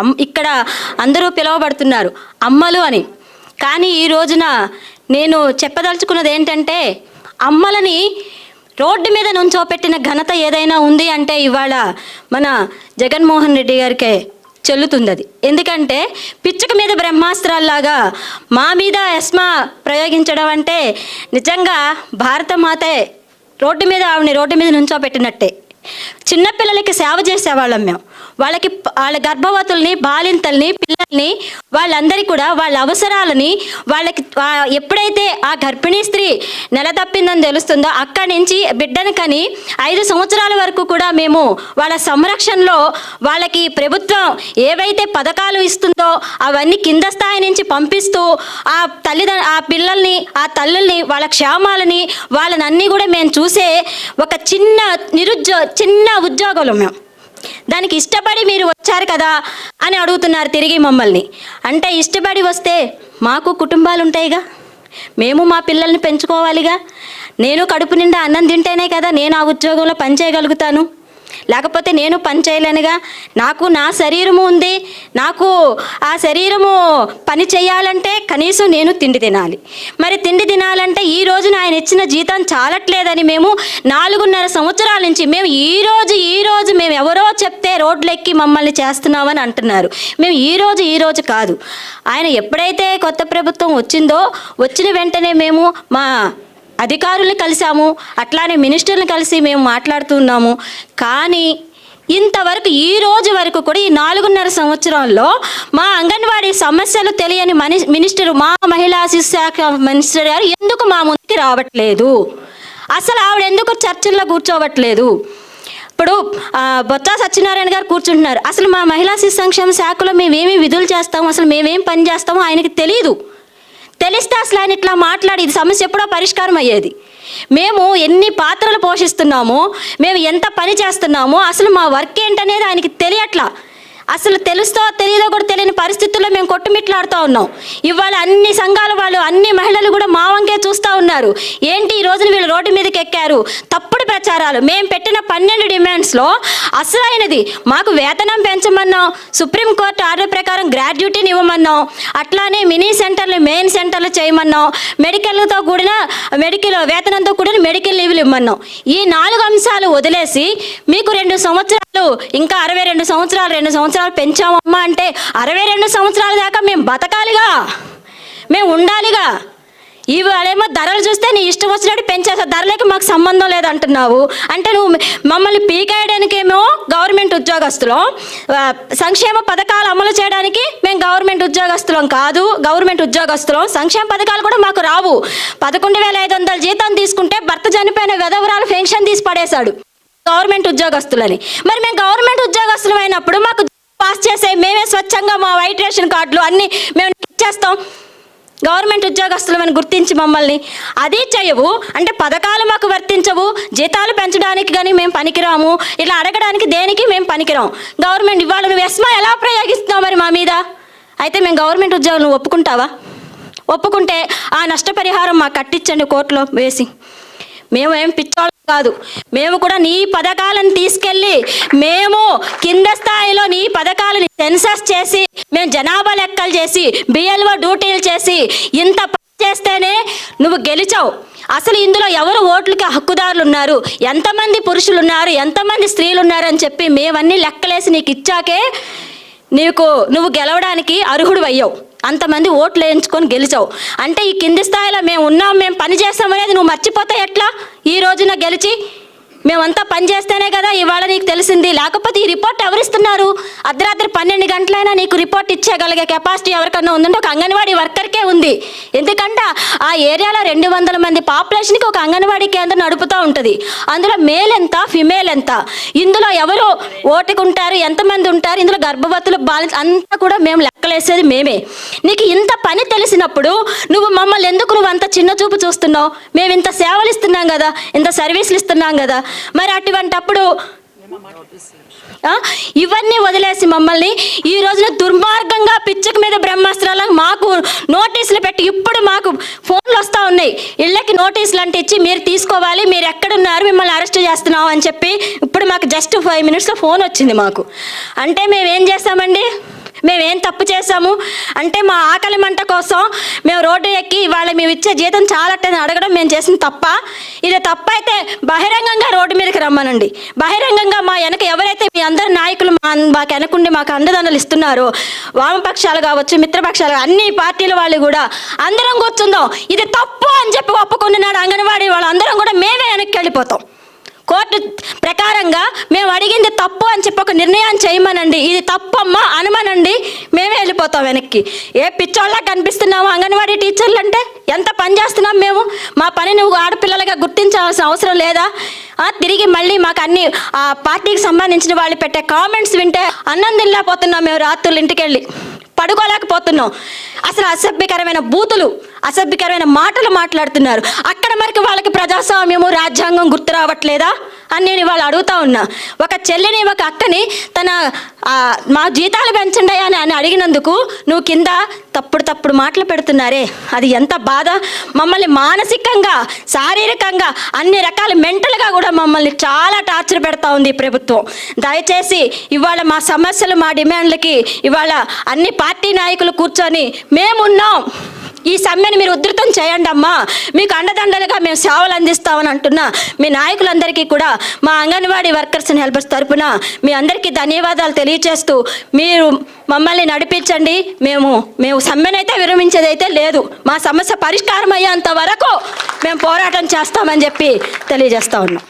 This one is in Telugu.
అమ్ ఇక్కడ అందరూ పిలువబడుతున్నారు అమ్మలు అని. కానీ ఈ రోజున నేను చెప్పదలుచుకున్నది ఏంటంటే అమ్మలని రోడ్డు మీద నుంచోపెట్టిన ఘనత ఏదైనా ఉంది అంటే ఇవాళ మన జగన్మోహన్ రెడ్డి గారికే చెల్లుతుంది అది ఎందుకంటే పిచ్చుక మీద బ్రహ్మాస్త్రాల్లాగా మా మీద ఎస్మా ప్రయోగించడం అంటే నిజంగా భారత మాతే రోడ్డు మీద ఆవిడని రోడ్డు మీద నుంచోపెట్టినట్టే. చిన్నపిల్లలకి సేవ చేసేవాళ్ళం మేము. వాళ్ళకి వాళ్ళ గర్భవతుల్ని బాలింతల్ని పిల్లల్ని వాళ్ళందరికీ కూడా వాళ్ళ అవసరాలని వాళ్ళకి ఎప్పుడైతే ఆ గర్భిణీ స్త్రీ నెల తప్పిందని తెలుస్తుందో అక్కడి నుంచి బిడ్డను కని ఐదు సంవత్సరాల వరకు కూడా మేము వాళ్ళ సంరక్షణలో వాళ్ళకి ప్రభుత్వం ఏవైతే పథకాలు ఇస్తుందో అవన్నీ కింద స్థాయి నుంచి పంపిస్తూ ఆ తల్లిదండ్రు ఆ పిల్లల్ని ఆ తల్లుల్ని వాళ్ళ క్షేమాలని వాళ్ళని అన్నీ కూడా మేము చూసే ఒక చిన్న నిరుద్యో చిన్న ఉద్యోగులు మేము. దానికి ఇష్టపడి మీరు వచ్చారు కదా అని అడుగుతున్నారు తిరిగి మమ్మల్ని. అంటే ఇష్టపడి వస్తే మాకు కుటుంబాలు ఉంటాయిగా? మేము మా పిల్లల్ని పెంచుకోవాలిగా? నేను కడుపు నిండా అన్నం తింటేనే కదా నేను ఆ ఉద్యోగంలో పని చేయగలుగుతాను లేకపోతే నేను పని చేయలేనుగా? నాకు నా శరీరము ఉంది. నాకు ఆ శరీరము పని చేయాలంటే కనీసం నేను తిండి తినాలి. మరి తిండి తినాలంటే ఈ రోజున ఆయన ఇచ్చిన జీతం చాలట్లేదని మేము నాలుగున్నర సంవత్సరాల నుంచి మేము ఈ రోజు ఈ రోజు మేము ఎవరో చెప్తే రోడ్లెక్కి మమ్మల్ని చేస్తున్నామని అంటున్నారు. మేము ఈ రోజు ఈ రోజు కాదు. ఆయన ఎప్పుడైతే కొత్త ప్రభుత్వం వచ్చిందో వచ్చిన వెంటనే మేము మా అధికారుల్ని కలిసాము అట్లానే మినిస్టర్ని కలిసి మేము మాట్లాడుతున్నాము కానీ ఇంతవరకు ఈ రోజు వరకు కూడా ఈ నాలుగున్నర సంవత్సరంలో మా అంగన్వాడీ సమస్యలు తెలియని మని మినిస్టర్ మా మహిళా శిశు శాఖ మినిస్టర్ గారు ఎందుకు మా ముందుకి రావట్లేదు? అసలు ఆవిడ ఎందుకు చర్చల్లో కూర్చోవట్లేదు? ఇప్పుడు బొత్స సత్యనారాయణ గారు కూర్చుంటున్నారు. అసలు మా మహిళా శిశు సంక్షేమ శాఖలో మేమేమి విధులు చేస్తాము? అసలు మేమేం పని చేస్తామో ఆయనకి తెలియదు తెలిస్తే అసలు ఆయన ఇట్లా మాట్లాడి ఇది సమస్య ఎప్పుడో పరిష్కారం అయ్యేది. మేము ఎన్ని పాత్రలు పోషిస్తున్నామో మేము ఎంత పని చేస్తున్నామో అసలు మా వర్క్ ఏంటనేది ఆయనకి తెలియట్లా. అసలు తెలుస్తో తెలియదో కూడా తెలియని పరిస్థితుల్లో మేము కొట్టుమిట్లాడుతూ ఉన్నాం. ఇవాళ అన్ని సంఘాల వాళ్ళు అన్ని మహిళలు కూడా మా వంకే చూస్తూ ఉన్నారు. ఏంటి ఈ రోజున వీళ్ళు రోడ్డు మీదకి ఎక్కారు తప్పుడు ప్రచారాలు. మేము పెట్టిన పన్నెండు డిమాండ్స్లో అసలైనది మాకు వేతనం పెంచమన్నాం సుప్రీంకోర్టు ఆర్డర్ ప్రకారం గ్రాడ్యుటీని ఇవ్వమన్నాం అట్లానే మినీ సెంటర్లు మెయిన్ సెంటర్లు చేయమన్నాం మెడికల్తో కూడిన మెడికల్ వేతనంతో కూడిన మెడికల్ లీవ్లు ఇవ్వమన్నాం. ఈ నాలుగు అంశాలు వదిలేసి మీకు రెండు సంవత్సరాలు ఇంకా అరవై రెండు సంవత్సరాలు రెండు సంవత్సరాలు పెంచామమ్మా అంటే అరవై రెండు సంవత్సరాల దాకా మేము బతకాలిగా. మేము ఉండాలిగా. ఇవాళేమో ధరలు చూస్తే నీ ఇష్టం వచ్చినట్టు పెంచేస్తా. ధరలకి మాకు సంబంధం లేదంటున్నావు. అంటే నువ్వు మమ్మల్ని పీకేయడానికేమో గవర్నమెంట్ ఉద్యోగస్తులం. సంక్షేమ పథకాలు అమలు చేయడానికి మేము గవర్నమెంట్ ఉద్యోగస్తులం కాదు. గవర్నమెంట్ ఉద్యోగస్తులం. సంక్షేమ పథకాలు కూడా మాకు రావు. పదకొండు వేల ఐదు వందల జీతం తీసుకుంటే భర్త చనిపోయిన విధవరాలు పెన్షన్ తీసి పడేశాడు. గవర్నమెంట్ ఉద్యోగస్తులని. మరి మేము గవర్నమెంట్ ఉద్యోగస్తులం అయినప్పుడు మాకు పాస్ చేసే మేమే స్వచ్ఛంగా మా వైట్ రేషన్ కార్డులు అన్నీ మేము ఇచ్చేస్తాం గవర్నమెంట్ ఉద్యోగస్తులమని గుర్తించి మమ్మల్ని. అది చేయవు. అంటే పథకాలు మాకు వర్తించవు. జీతాలు పెంచడానికి కానీ మేము పనికిరాము. ఇలా అడగడానికి దేనికి మేము పనికిరాం. గవర్నమెంట్ ఇవాళ నువ్వు ఎస్మా ఎలా ప్రయోగిస్తున్నావు మరి మా మీద? అయితే మేము గవర్నమెంట్ ఉద్యోగులను నువ్వు ఒప్పుకుంటావా? ఒప్పుకుంటే ఆ నష్టపరిహారం మాకు కట్టించండి కోర్టులో వేసి. మేము ఏం పిచ్చోళ్ళం కాదు. మేము కూడా నీ పథకాలను తీసుకెళ్ళి మేము కింద స్థాయిలో నీ పథకాలని సెన్సస్ చేసి మేము జనాభా లెక్కలు చేసి బిఎల్ఓ డ్యూటీలు చేసి ఇంత పని చేస్తేనే నువ్వు గెలిచావు. అసలు ఇందులో ఎవరు ఓట్లకి హక్కుదారులు ఉన్నారు? ఎంతమంది పురుషులు ఉన్నారు ఎంతమంది స్త్రీలు ఉన్నారు అని చెప్పి మేమన్నీ లెక్కలేసి నీకు ఇచ్చాకే నీకు నువ్వు గెలవడానికి అర్హుడు అయ్యావు. అంతమంది ఓట్లు వేయించుకొని గెలిచావు. అంటే ఈ కింది స్థాయిలో మేము ఉన్నాం మేము పని చేస్తాం అనేది నువ్వు మర్చిపోతే ఎట్లా? ఈ రోజున గెలిచి మేమంతా పని చేస్తేనే కదా ఇవాళ నీకు తెలిసింది. లేకపోతే ఈ రిపోర్ట్ ఎవరిస్తున్నారు? అర్ధరాత్రి పన్నెండు గంటలైనా నీకు రిపోర్ట్ ఇచ్చేయగలిగే కెపాసిటీ ఎవరికన్నా ఉందంటే ఒక అంగన్వాడీ వర్కర్కే ఉంది. ఎందుకంటే ఆ ఏరియాలో రెండు వందల మంది పాపులేషన్కి ఒక అంగన్వాడీ కేంద్రం నడుపుతూ ఉంటుంది. అందులో మేల్ ఎంత ఫిమేల్ ఎంత? ఇందులో ఎవరు ఓటుకు ఉంటారు ఎంతమంది ఉంటారు? ఇందులో గర్భవతులు బాల అంతా కూడా మేము లెక్కలేసేది మేమే. నీకు ఇంత పని తెలిసినప్పుడు నువ్వు మమ్మల్ని ఎందుకు నువ్వు అంత చిన్న చూపు చూస్తున్నావు? మేము ఇంత సేవలు ఇస్తున్నాం కదా ఇంత సర్వీసులు ఇస్తున్నాం కదా మరి అటువంటప్పుడు ఇవన్నీ వదిలేసి మమ్మల్ని ఈ రోజున దుర్మార్గంగా పిచ్చక మీద బ్రహ్మాస్త్రాలు మాకు నోటీసులు పెట్టి ఇప్పుడు మాకు ఫోన్లు వస్తూ ఉన్నాయి. ఇళ్ళకి నోటీసులు అంటే ఇచ్చి మీరు తీసుకోవాలి మీరు ఎక్కడున్నారు మిమ్మల్ని అరెస్ట్ చేస్తున్నాం అని చెప్పి ఇప్పుడు మాకు జస్ట్ ఫైవ్ మినిట్స్లో ఫోన్ వచ్చింది మాకు. అంటే మేము ఏం చేస్తామండి? మేమేం తప్పు చేశాము? అంటే మా ఆకలి మంట కోసం మేము రోడ్డు ఎక్కి ఇవాళ మేము ఇచ్చే జీతం చాలట్టని అడగడం మేము చేసిన తప్ప ఇది తప్ప అయితే బహిరంగంగా రోడ్డు మీదకి రమ్మనండి. బహిరంగంగా మా వెనక ఎవరైతే మీ అందరి నాయకులు మా మాకు వెనకుండి మాకు అండదండలు ఇస్తున్నారో వామపక్షాలు కావచ్చు మిత్రపక్షాలు అన్ని పార్టీల వాళ్ళు కూడా అందరం కూర్చుందాం. ఇది తప్పు అని చెప్పి ఒప్పుకున్నాడు అంగన్వాడీ వాళ్ళు అందరం కూడా మేమే వెనక్కి వెళ్ళిపోతాం. కోర్టు ప్రకారంగా మేము అడిగింది తప్పు అని చెప్పి ఒక నిర్ణయం చేయమనండి. ఇది తప్పమ్మా అనమనండి. మేమే వెళ్ళిపోతాం వెనక్కి. ఏ పిచ్చోళ్ళ కనిపిస్తున్నాము? అంగన్వాడీ టీచర్లు అంటే ఎంత పని చేస్తున్నాం మేము? మా పని నువ్వు ఆడపిల్లలుగా గుర్తించాల్సిన అవసరం లేదా? తిరిగి మళ్ళీ మాకు అన్ని ఆ పార్టీకి సంబంధించిన వాళ్ళు పెట్టే కామెంట్స్ వింటే అన్నం తినలేకపోతున్నాం మేము రాత్రులు ఇంటికి వెళ్ళి పడుకోలేకపోతున్నాం. అసలు అసభ్యకరమైన బూతులు. అసభ్యకరమైన మాటలు మాట్లాడుతున్నారు. అక్కడ మరికి వాళ్ళకి ప్రజాస్వామ్యము రాజ్యాంగం గుర్తు రావట్లేదా అని నేను ఇవాళ అడుగుతా ఉన్నా. ఒక చెల్లిని ఒక అక్కని తన మా జీతాలు పెంచండి అని అని అడిగినందుకు నువ్వు కింద తప్పుడు తప్పుడు మాటలు పెడుతున్నారే. అది ఎంత బాధ. మమ్మల్ని మానసికంగా శారీరకంగా అన్ని రకాల మెంటల్గా కూడా మమ్మల్ని చాలా టార్చర్ పెడతా ఉంది ప్రభుత్వం. దయచేసి ఇవాళ మా సమస్యలు మా డిమాండ్లకి ఇవాళ అన్ని పార్టీ నాయకులు కూర్చొని మేమున్నాం. ఈ సమ్మెను మీరు ఉధృతం చేయండి అమ్మా. మీకు అండదండలుగా మేము సేవలు అందిస్తామని అంటున్నా. మీ నాయకులందరికీ కూడా మా అంగన్వాడీ వర్కర్స్ అండ్ హెల్పర్స్ తరపున మీ అందరికీ ధన్యవాదాలు తెలియచేస్తూ మీరు మమ్మల్ని నడిపించండి. మేము మేము సమ్మెనైతే విరమించేదైతే లేదు. మా సమస్య పరిష్కారం అయ్యేంత వరకు మేము పోరాటం చేస్తామని చెప్పి తెలియజేస్తా ఉన్నాం.